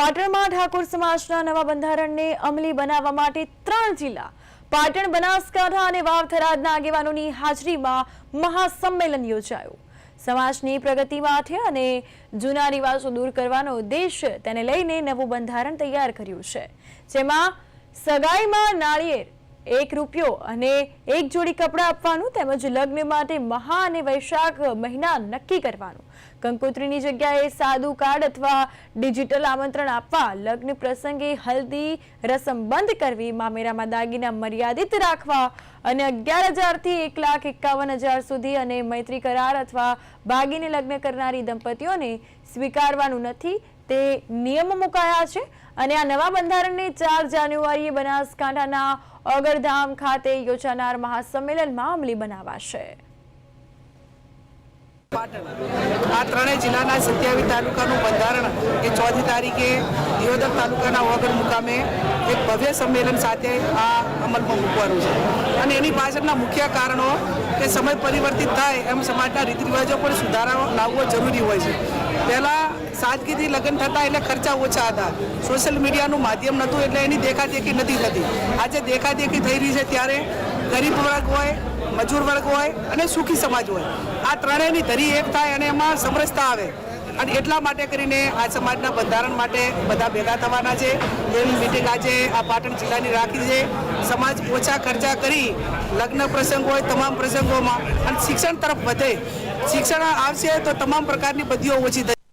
પાટણમાં ઠાકોર સમાજના નવા બંધારણને અમલી બનાવવા માટે ત્રણ જિલ્લા, પાટણ, બનાસકાંઠા અને વાવથરાદના આગેવાનોની હાજરીમાં મહાસંમેલન યોજાયું. સમાજની પ્રગતિ માટે અને જૂના રિવાજો દૂર કરવાનો ઉદ્દેશ તેને લઈને નવું બંધારણ તૈયાર કર્યું છે. જેમાં સગાઈમાં નાળિયેર એક રૂપિયો અને એક જોડી કપડાં આપવાનું તેમજ લગ્ન માટે મહા અને વૈશાખ મહિના નક્કી કરવાનું. કંકોત્રીની જગ્યાએ સાદું કાર્ડ અથવા ડિજિટલ આમંત્રણ આપવા, લગ્ન પ્રસંગે હલ્દી રસમ બંધ કરવી, મામેરામાં દાગીના મર્યાદિત રાખવા અને અગિયાર હજારથી એક લાખ એકાવન હજાર સુધી અને મૈત્રી કરાર અથવા ભાગીને લગ્ન કરનારી દંપતીઓને સ્વીકારવાનું નથી, તે નિયમો મુકાયા છે. અને આ નવા બંધારણને ચાર જાન્યુઆરીએ બનાસકાંઠાના ઓગરધામ ખાતે યોજાનાર મહાસંમેલનમાં અમલી બનાવાશે. આ ત્રણેય જિલ્લાના સત્યાવી તાલુકાનું બંધારણ એ ચોથી તારીખે દિયોદર તાલુકાના વગર મુકામે એક ભવ્ય સંમેલન સાથે આ અમલમાં મૂકવાનું છે. અને એની પાછળના મુખ્ય કારણો કે સમય પરિવર્તિત થાય એમ સમાજના રીત રિવાજો પણ સુધારા લાવવો જરૂરી હોય છે. પહેલાં સાદગીથી લગ્ન થતા એટલે ખર્ચા ઓછા હતા. સોશિયલ મીડિયાનું માધ્યમ નહોતું એટલે એની દેખાદેખી નથી થતી. આજે દેખાદેખી થઈ રહી છે ત્યારે ગરીબ વર્ગ હોય, મજૂર વર્ગ હોય અને સુખી સમાજ હોય. આ ત્રણેયની ધરી એક થાય અને એમાં સમરસતા આવે. અને એટલા માટે કરીને આ સમાજના બંધારણ માટે બધા ભેગા થવાના છે. એવી મિટિંગ આજે આ પાટણ જિલ્લાની રાખી છે. સમાજ ઓછા ખર્ચા કરી લગ્ન પ્રસંગ હોય, તમામ પ્રસંગોમાં અને શિક્ષણ તરફ વધે. શિક્ષણ આવશે તો તમામ પ્રકારની બધીઓ ઓછી થશે.